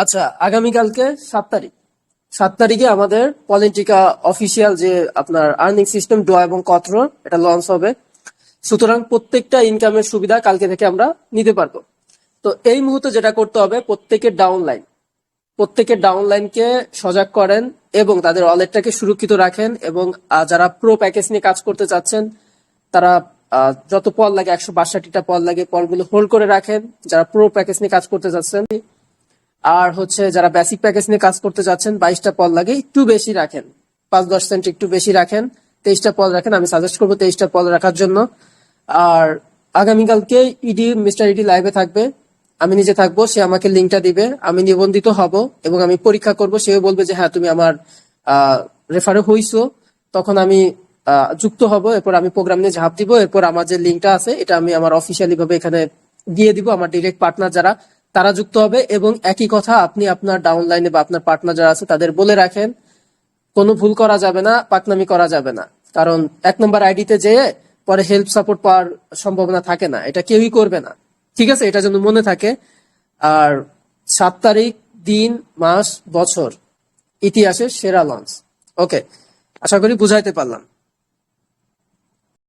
আচ্ছা আগামীকালকে সাত তারিখ। সাত তারিখে আমাদের পলিটিকা অফিসিয়াল যে আপনার আর্নিং সিস্টেম ডোয়া এবং কত্র এটা লঞ্চ হবে। সুতরাং প্রত্যেকটা ইনকামের সুবিধা কালকে থেকে আমরা নিতে পারব। তো এই মুহূর্তে যেটা করতে হবে, প্রত্যেকের ডাউনলাইন প্রত্যেকের ডাউনলাইনকে সজাগ করেন এবং তাদের ওয়ালেটটাকে সুরক্ষিত রাখেন এবং যারা প্রো প্যাকেজ নিয়ে কাজ করতে চাচ্ছেন, তারা যত পল লাগে, একশো বাষট্টিটা পল লাগে পলগুলো হোল্ড করে রাখেন। যারা প্রো প্যাকেজ নিয়ে কাজ করতে চাচ্ছেন আর হচ্ছে যারা বেসিক প্যাকেজ নিয়ে কাজ করতে চাচ্ছেন বাইশটা পল লাগে, একটু বেশি রাখেন। পাঁচ, দশ সেন্ট একটু বেশি রাখেন। তেইশটা পল রাখেন, আমি সাজেস্ট করব তেইশটা পল রাখার জন্য। আর আগামীকালকে ইডি মিস্টার ইডি লাইভে থাকবে। আমি নিজে থাকব, সে আমাকে লিঙ্কটা দিবে। আমি নিবন্ধিত হব এবং আমি পরীক্ষা করব। সেও বলবে যে হ্যাঁ তুমি আমার রেফারে হইছো। তখন আমি যুক্ত হব। এরপর আমি প্রোগ্রাম নিয়ে ঝাঁপ দিব। এরপর আমার যে লিঙ্কটা আছে, এটা আমি আমার অফিসিয়ালি ভাবে এখানে দিয়ে দিব। আমার ডিরেক্ট পার্টনার যারা তারা যুক্ত হবে এবং একই কথা আপনি আপনার ডাউনলাইনে বা আপনার পার্টনার যারা আছে, তাদের বলে রাখেন, কোনো ভুল করা যাবে না, পাকনামি করা যাবে না। কারণ এক নম্বর আইডিতে যেয়ে পরে হেল্প সাপোর্ট পাওয়ার সম্ভাবনা থাকে না। এটা কেউই করবে না। ঠিক আছে, এটা যেন মনে থাকে। আর সাত তারিখ, দিন, মাস, বছর, ইতিহাসের সেরা লঞ্চ ওকে আশা করি বুঝাইতে পারলাম।